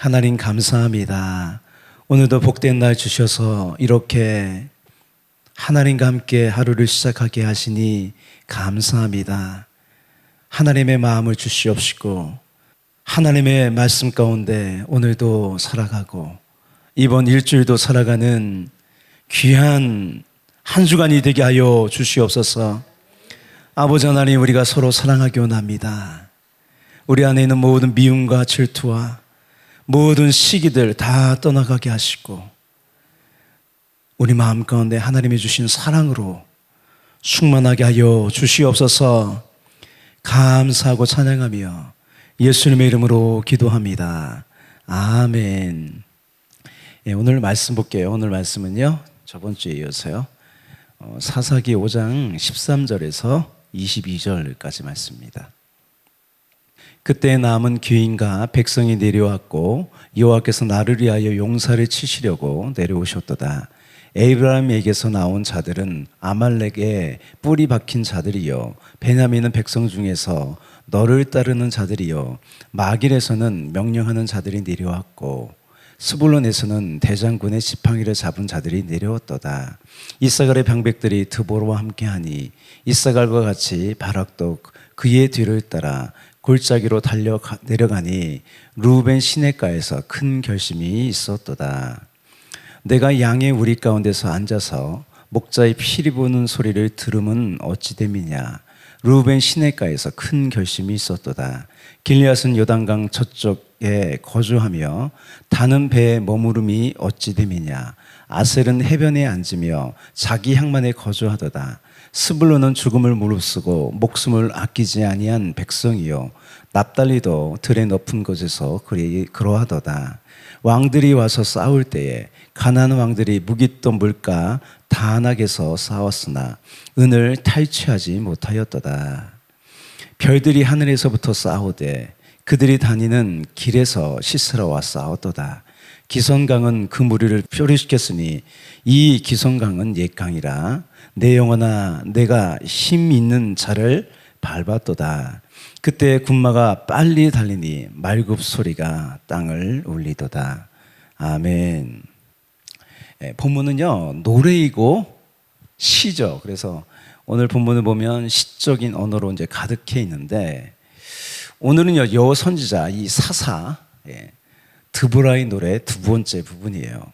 하나님 감사합니다. 오늘도 복된 날 주셔서 이렇게 하나님과 함께 하루를 시작하게 하시니 감사합니다. 하나님의 마음을 주시옵시고 하나님의 말씀 가운데 오늘도 살아가고 이번 일주일도 살아가는 귀한 한 주간이 되게 하여 주시옵소서. 아버지 하나님 우리가 서로 사랑하기 원합니다. 우리 안에 있는 모든 미움과 질투와 모든 시기들 다 떠나가게 하시고 우리 마음 가운데 하나님이 주신 사랑으로 충만하게 하여 주시옵소서 감사하고 찬양하며 예수님의 이름으로 기도합니다. 아멘. 예, 오늘 말씀 볼게요. 오늘 말씀은요. 저번 주에 이어서요. 어, 사사기 5장 13절에서 22절까지 말씀입니다. 그때 남은 귀인과 백성이 내려왔고 여호와께서 나를 위하여 용사를 치시려고 내려오셨도다. 에이브라임에게서 나온 자들은 아말렉에 뿌리 박힌 자들이요 베냐민은 백성 중에서 너를 따르는 자들이요 마길에서는 명령하는 자들이 내려왔고 스불론에서는 대장군의 지팡이를 잡은 자들이 내려왔도다. 이사갈의 방백들이 드보로와 함께하니 이사갈과 같이 바락도 그의 뒤를 따라 골짜기로 달려 내려가니 루벤 시내가에서 큰 결심이 있었도다. 내가 양의 우리 가운데서 앉아서 목자의 피리 보는 소리를 들으면 어찌 됨이냐. 루벤 시내가에서 큰 결심이 있었도다. 길리앗은 요단강 저쪽에 거주하며 다는 배에 머무름이 어찌 됨이냐. 아셀은 해변에 앉으며 자기 향만에 거주하도다. 스불로는 죽음을 무릅쓰고 목숨을 아끼지 아니한 백성이요 납달리도 들의 높은 곳에서 그리 그러하도다. 왕들이 와서 싸울 때에 가나안 왕들이 무깃도 물가 다낙에서 싸웠으나 은을 탈취하지 못하였도다. 별들이 하늘에서부터 싸우되 그들이 다니는 길에서 시스라와 싸웠도다. 기선강은 그 무리를 표류시켰으니 이 기선강은 옛강이라 내 영혼아 내가 힘 있는 자를 밟았도다. 그때 군마가 빨리 달리니 말굽 소리가 땅을 울리도다. 아멘. 예, 본문은요 노래이고 시죠. 그래서 오늘 본문을 보면 시적인 언어로 이제 가득해 있는데 오늘은요 여 선지자 이 사사 예, 드보라의 노래 두 번째 부분이에요.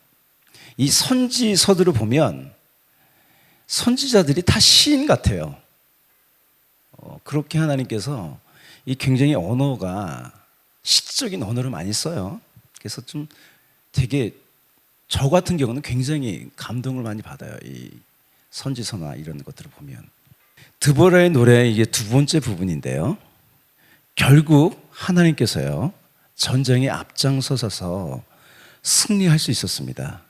이 선지서들을 보면 선지자들이 다 시인 같아요. 어, 그렇게 하나님께서 이 굉장히 언어가 시적인 언어를 많이 써요. 그래서 좀 되게 저 같은 경우는 굉장히 감동을 많이 받아요. 이 선지서나 이런 것들을 보면 드보라의 노래 이게 두 번째 부분인데요. 결국 하나님께서요 전쟁에 앞장서서 승리할 수 있었습니다.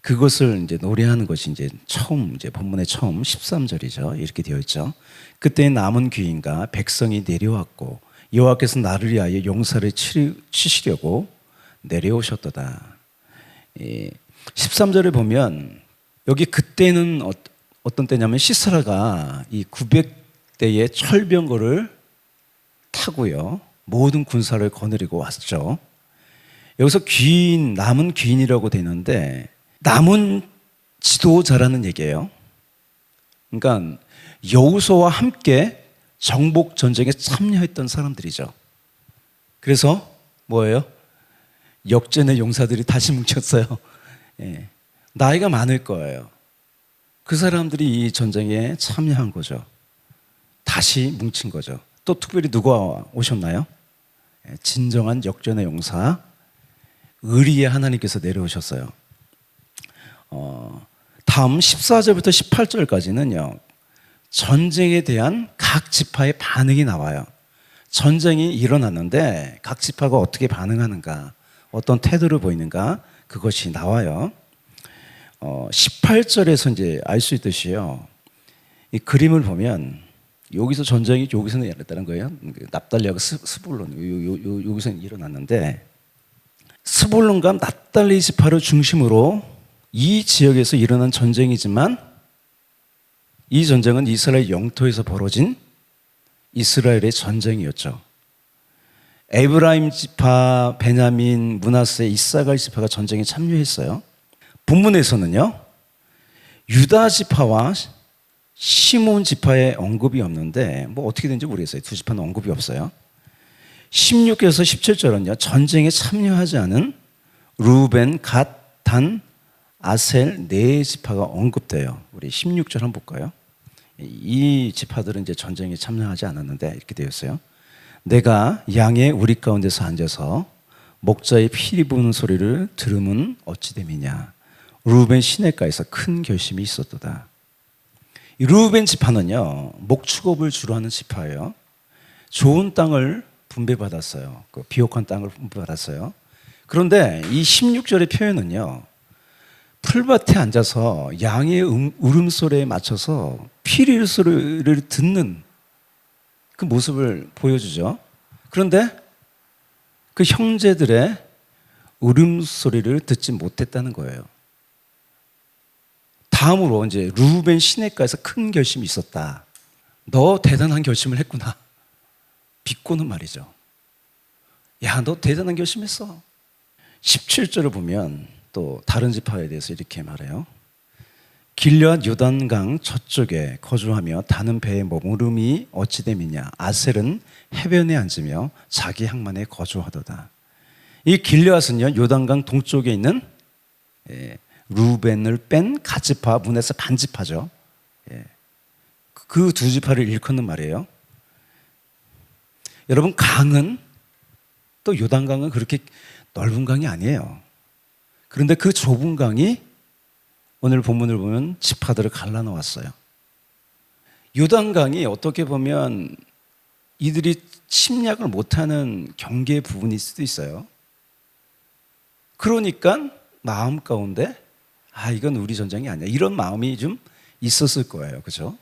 그것을 이제 노래하는 것이 이제 처음 이제 본문의 처음 13절이죠. 이렇게 되어 있죠. 그때 남은 귀인과 백성이 내려왔고 여호와께서 나를 위하여 용사를 치시려고 내려오셨도다. 13절을 보면 여기 그때는 어 떤 때냐면 시스라가 이 900대의 철병거를 타고요. 모든 군사를 거느리고 왔죠. 여기서 귀인, 남은 귀인이라고 되는데 남은 지도자라는 얘기예요. 그러니까 여우소와 함께 정복 전쟁에 참여했던 사람들이죠. 그래서 뭐예요? 역전의 용사들이 다시 뭉쳤어요. 예. 나이가 많을 거예요. 그 사람들이 이 전쟁에 참여한 거죠. 다시 뭉친 거죠. 또 특별히 누가 오셨나요? 예, 진정한 역전의 용사, 의리의 하나님께서 내려오셨어요. 어, 다음 14절부터 18절까지는요, 전쟁에 대한 각 지파의 반응이 나와요. 전쟁이 일어났는데 각 지파가 어떻게 반응하는가, 어떤 태도를 보이는가, 그것이 나와요. 어, 18절에서 이제 알 수 있듯이요. 이 그림을 보면 여기서 전쟁이 여기서는 일어났다는 거예요. 납달리하고 스불론 여기서 일어났는데 스불론과 납달리 지파를 중심으로 이 지역에서 일어난 전쟁이지만 이 전쟁은 이스라엘 영토에서 벌어진 이스라엘의 전쟁이었죠. 에브라임 지파, 베냐민, 문하세, 이사갈 지파가 전쟁에 참여했어요. 본문에서는요. 유다 지파와 시몬 지파의 언급이 없는데 뭐 어떻게 된지 모르겠어요. 두 지파는 언급이 없어요. 16에서 17절은요. 전쟁에 참여하지 않은 루벤, 갓, 단, 아셀 네 지파가 언급돼요. 우리 16절 한번 볼까요? 이 지파들은 이제 전쟁에 참여하지 않았는데 이렇게 되었어요. 내가 양의 우리 가운데서 앉아서 목자의 피리 부는 소리를 들으면 어찌 됨이냐. 루벤 시내가에서 큰 결심이 있었도다. 이 루벤 지파는요 목축업을 주로 하는 지파예요. 좋은 땅을 분배받았어요. 그 비옥한 땅을 분배받았어요. 그런데 이 16절의 표현은요 풀밭에 앉아서 양의 음, 울음소리에 맞춰서 피리 소리를 듣는 그 모습을 보여주죠. 그런데 그 형제들의 울음소리를 듣지 못했다는 거예요. 다음으로 이제 루벤 시내가에서 큰 결심이 있었다. 너 대단한 결심을 했구나. 비꼬는 말이죠. 야, 너 대단한 결심했어. 17절을 보면 또 다른 지파에 대해서 이렇게 말해요. 길앗 요단강 저쪽에 거주하며 다는 배에 머무름이 어찌됨이냐 아셀은 해변에 앉으며 자기 항만에 거주하도다. 이 길앗은요 요단강 동쪽에 있는 예, 루벤을 뺀 가지파 문에서 반지파죠. 예. 그두 지파를 일컫는 말이에요. 여러분 강은 또 요단강은 그렇게 넓은 강이 아니에요. 그런데 그 좁은 강이 오늘 본문을 보면 지파들을 갈라 놓았어요. 요단강이 어떻게 보면 이들이 침략을 못하는 경계 부분일 수도 있어요. 그러니까 마음 가운데 아 이건 우리 전쟁이 아니야 이런 마음이 좀 있었을 거예요, 그렇죠?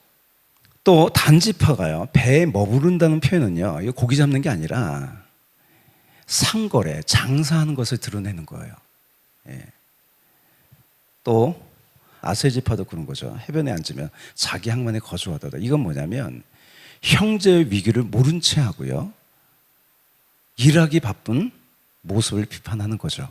또 단지파가요 배에 머무른다는 표현은요 이거 고기 잡는 게 아니라 상거래 장사하는 것을 드러내는 거예요. 예. 또 아세지파도 그런 거죠. 해변에 앉으면 자기 항만에 거주하다. 이건 뭐냐면 형제의 위기를 모른 채 하고요. 일하기 바쁜 모습을 비판하는 거죠.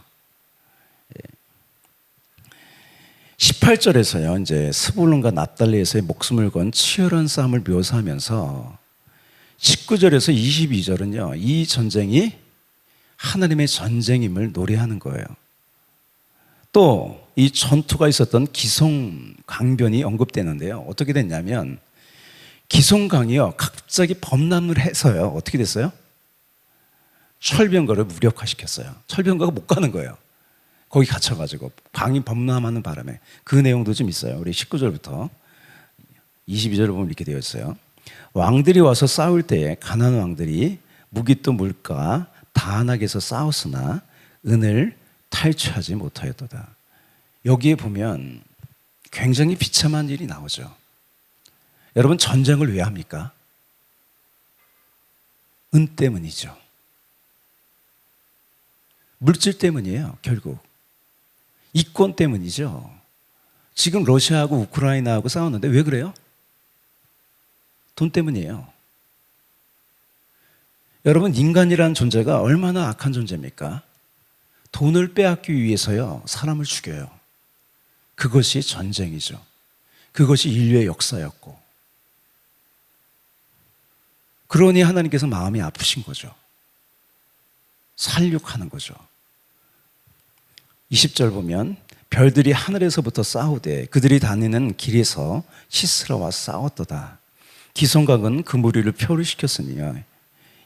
18절에서요, 이제 스불론과 납달리에서의 목숨을 건 치열한 싸움을 묘사하면서 19절에서 22절은요, 이 전쟁이 하나님의 전쟁임을 노래하는 거예요. 또 이 전투가 있었던 기송 강변이 언급되는데요. 어떻게 됐냐면 기송강이요 갑자기 범람을 해서요 어떻게 됐어요? 철병거를 무력화시켰어요. 철병거가 못 가는 거예요. 거기 갇혀가지고 방이 범람하는 바람에 그 내용도 좀 있어요. 우리 19절부터 22절을 보면 이렇게 되어 있어요. 왕들이 와서 싸울 때에 가난 왕들이 무기 또 물가 다한하게서 싸웠으나 은을 탈취하지 못하였도다. 여기에 보면 굉장히 비참한 일이 나오죠. 여러분 전쟁을 왜 합니까? 은 때문이죠. 물질 때문이에요, 결국. 이권 때문이죠. 지금 러시아하고 우크라이나하고 싸웠는데 왜 그래요? 돈 때문이에요. 여러분, 인간이란 존재가 얼마나 악한 존재입니까? 돈을 빼앗기 위해서요, 사람을 죽여요. 그것이 전쟁이죠. 그것이 인류의 역사였고. 그러니 하나님께서 마음이 아프신 거죠. 살육하는 거죠. 20절 보면 별들이 하늘에서부터 싸우되 그들이 다니는 길에서 시스라와 싸웠도다. 기손강은 그 무리를 표를 시켰으니요.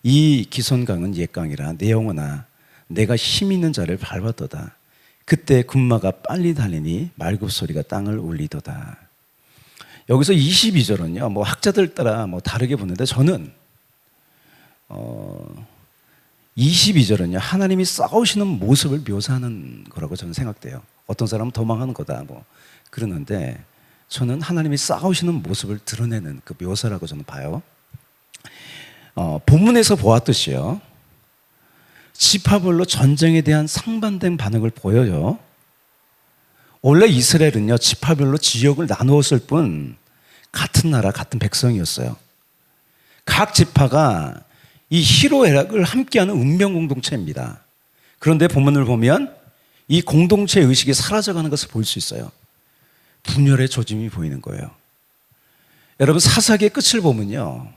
이 기손강은 옛강이라 내 영혼아 내가 힘 있는 자를 밟았도다. 그때 군마가 빨리 달리니 말굽 소리가 땅을 울리도다. 여기서 22절은요. 뭐 학자들 따라 뭐 다르게 보는데 저는 어 22절은요. 하나님이 싸우시는 모습을 묘사하는 거라고 저는 생각돼요. 어떤 사람은 도망하는 거다 뭐 그러는데 저는 하나님이 싸우시는 모습을 드러내는 그 묘사라고 저는 봐요. 어, 본문에서 보았듯이요. 지파별로 전쟁에 대한 상반된 반응을 보여요. 원래 이스라엘은요, 지파별로 지역을 나누었을 뿐 같은 나라, 같은 백성이었어요. 각 지파가 이 희로애락을 함께하는 운명 공동체입니다. 그런데 본문을 보면 이 공동체 의식이 사라져가는 것을 볼 수 있어요. 분열의 조짐이 보이는 거예요. 여러분 사사기의 끝을 보면요.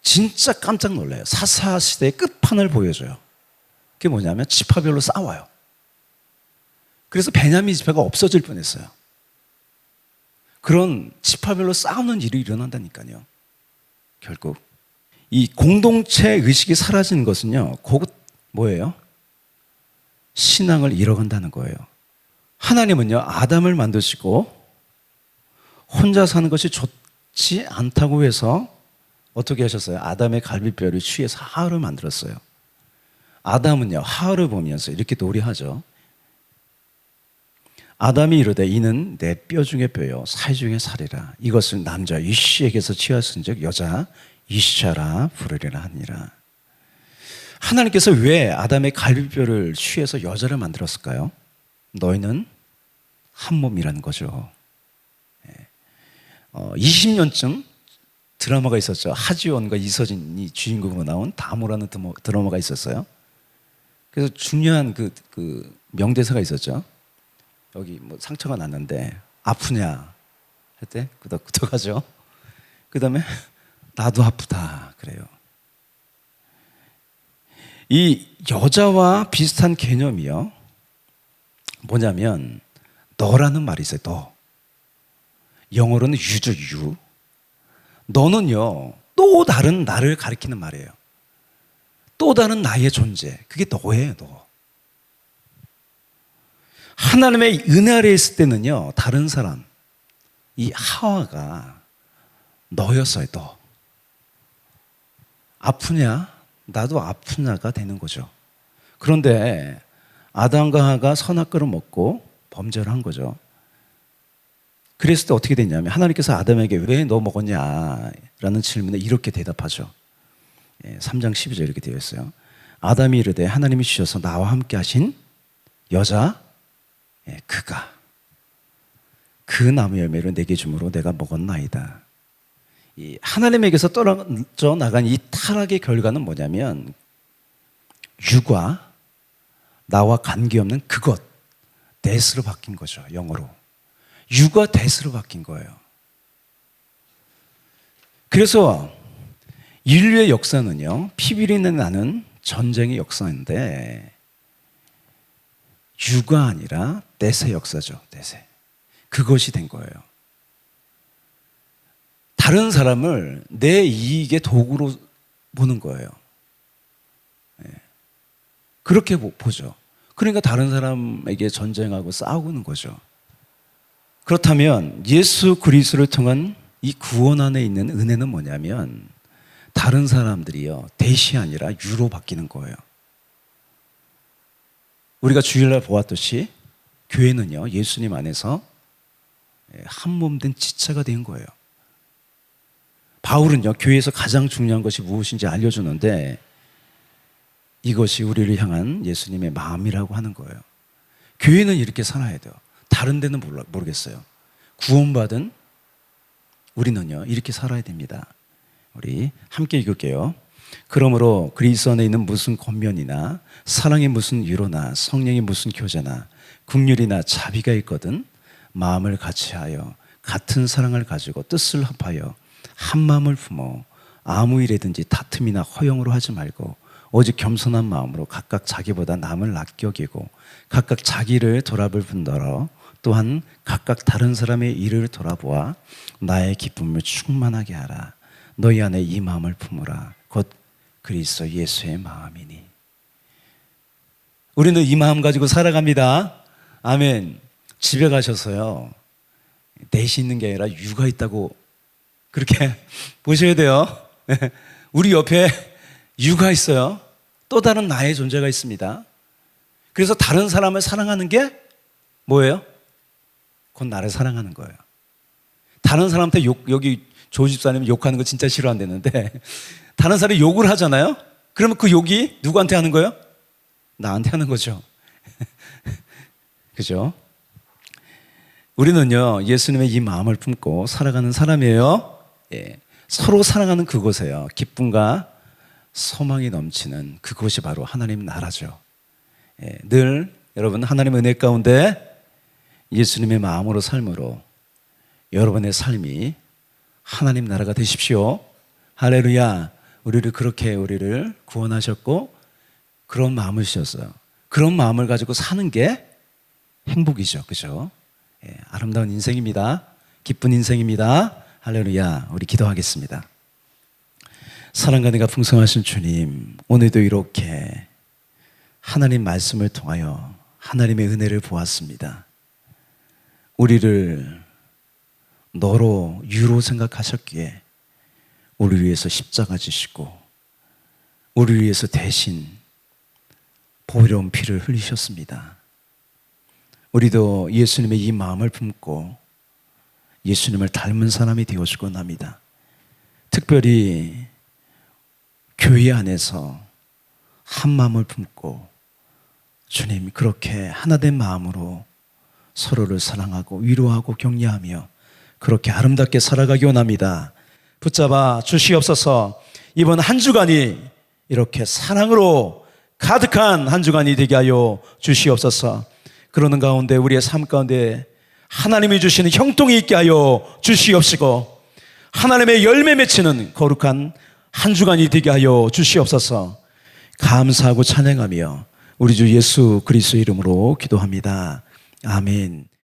진짜 깜짝 놀라요. 사사 시대의 끝판을 보여줘요. 그게 뭐냐면 지파별로 싸워요. 그래서 베냐민 지파가 없어질 뻔했어요. 그런 지파별로 싸우는 일이 일어난다니까요. 결국 이 공동체 의식이 사라지는 것은요. 곧 뭐예요? 신앙을 잃어간다는 거예요. 하나님은요. 아담을 만드시고 혼자 사는 것이 좋지 않다고 해서 어떻게 하셨어요? 아담의 갈비뼈를 취해서 하하를 만들었어요. 아담은요, 하하를 보면서 이렇게 노래하죠. 아담이 이르되 이는 내 뼈 중에 뼈요 살 중에 살이라 이것을 남자 이씨에게서 취하신 즉 여자 이샤라 부르리라 하니라 하나님께서 왜 아담의 갈비뼈를 취해서 여자를 만들었을까요? 너희는 한 몸이라는 거죠. 어, 20년쯤 드라마가 있었죠. 하지원과 이서진이 주인공으로 나온 다모라는 드라마가 있었어요. 그래서 중요한 그, 그 명대사가 있었죠. 여기 뭐 상처가 났는데 아프냐 할 때 끄덕 끄덕하죠. 그 다음에 나도 아프다 그래요. 이 여자와 비슷한 개념이요. 뭐냐면 너라는 말이 있어요. 너. 영어로는 유죠 유. 너는요 또 다른 나를 가리키는 말이에요. 또 다른 나의 존재. 그게 너예요, 너. 하나님의 은혜 아래 있을 때는요, 다른 사람, 이 하와가 너였어요, 너. 아프냐? 나도 아프냐가 되는 거죠. 그런데 아담과 하가 선악과를 먹고 범죄를 한 거죠. 그랬을 때 어떻게 됐냐면 하나님께서 아담에게 왜 너 먹었냐? 라는 질문에 이렇게 대답하죠. 예, 3장 12절 이렇게 되어 있어요. 아담이 이르되 하나님이 주셔서 나와 함께 하신 여자 예, 그가 그 나무 열매를 내게 주므로 내가 먹었나이다. 이 하나님에게서 떨어져 나간 이 타락의 결과는 뭐냐면 유가 나와 관계없는 그것 데스로 바뀐 거죠. 영어로. 유가 데스로 바뀐 거예요. 그래서 인류의 역사는요, 피비린내 나는 전쟁의 역사인데, 유가 아니라 떼세 역사죠, 떼세. 그것이 된 거예요. 다른 사람을 내 이익의 도구로 보는 거예요. 예. 그렇게 보- 보죠. 그러니까 다른 사람에게 전쟁하고 싸우는 거죠. 그렇다면 예수 그리스도를 통한 이 구원 안에 있는 은혜는 뭐냐면 다른 사람들이요 대시 아니라 유로 바뀌는 거예요. 우리가 주일날 보았듯이 교회는요 예수님 안에서 한 몸 된 지체가 된 거예요. 바울은요 교회에서 가장 중요한 것이 무엇인지 알려주는데 이것이 우리를 향한 예수님의 마음이라고 하는 거예요. 교회는 이렇게 살아야 돼요. 다른 데는 몰라, 모르겠어요. 구원받은 우리는요, 이렇게 살아야 됩니다. 우리 함께 읽을게요. 그러므로 그리스도 안에 있는 무슨 권면이나 사랑의 무슨 위로나 성령의 무슨 교제나 국률이나 자비가 있거든 마음을 같이하여 같은 사랑을 가지고 뜻을 합하여 한 마음을 품어 아무 일에든지 다툼이나 허용으로 하지 말고 오직 겸손한 마음으로 각각 자기보다 남을 낫게 여기고 각각 자기를 돌아볼 뿐더러 또한 각각 다른 사람의 일을 돌아보아 나의 기쁨을 충만하게 하라. 너희 안에 이 마음을 품으라. 곧 그리스도 예수의 마음이니. 우리는 이 마음 가지고 살아갑니다. 아멘. 집에 가셔서요. 넷이 있는 게 아니라 유가 있다고 그렇게 보셔야 돼요. 우리 옆에 유가 있어요. 또 다른 나의 존재가 있습니다. 그래서 다른 사람을 사랑하는 게 뭐예요? 곧 나를 사랑하는 거예요. 다른 사람한테 욕, 여기 조 집사님 욕하는 거 진짜 싫어한다는데 다른 사람이 욕을 하잖아요? 그러면 그 욕이 누구한테 하는 거예요? 나한테 하는 거죠. 그죠? 우리는요, 예수님의 이 마음을 품고 살아가는 사람이에요. 예. 서로 사랑하는 그곳에요. 기쁨과 소망이 넘치는 그곳이 바로 하나님 나라죠. 예, 늘 여러분 하나님 은혜 가운데 예수님의 마음으로 삶으로 여러분의 삶이 하나님 나라가 되십시오. 할렐루야. 우리를 그렇게 우리를 구원하셨고 그런 마음을 주셨어요. 그런 마음을 가지고 사는 게 행복이죠. 그죠? 예, 아름다운 인생입니다. 기쁜 인생입니다. 할렐루야. 우리 기도하겠습니다. 사랑과 내가 풍성하신 주님, 오늘도 이렇게 하나님 말씀을 통하여 하나님의 은혜를 보았습니다. 우리를 너로 유로 생각하셨기에 우리 위해서 십자가 지시고 우리 위해서 대신 보혈로운 피를 흘리셨습니다. 우리도 예수님의 이 마음을 품고 예수님을 닮은 사람이 되어주곤 합니다. 특별히 교회 안에서 한 마음을 품고 주님 그렇게 하나된 마음으로 서로를 사랑하고 위로하고 격려하며 그렇게 아름답게 살아가기 원합니다. 붙잡아 주시옵소서 이번 한 주간이 이렇게 사랑으로 가득한 한 주간이 되게 하여 주시옵소서 그러는 가운데 우리의 삶 가운데 하나님이 주시는 형통이 있게 하여 주시옵시고 하나님의 열매 맺히는 거룩한 한 주간이 되게 하여 주시옵소서 감사하고 찬양하며 우리 주 예수 그리스도 이름으로 기도합니다. 아멘.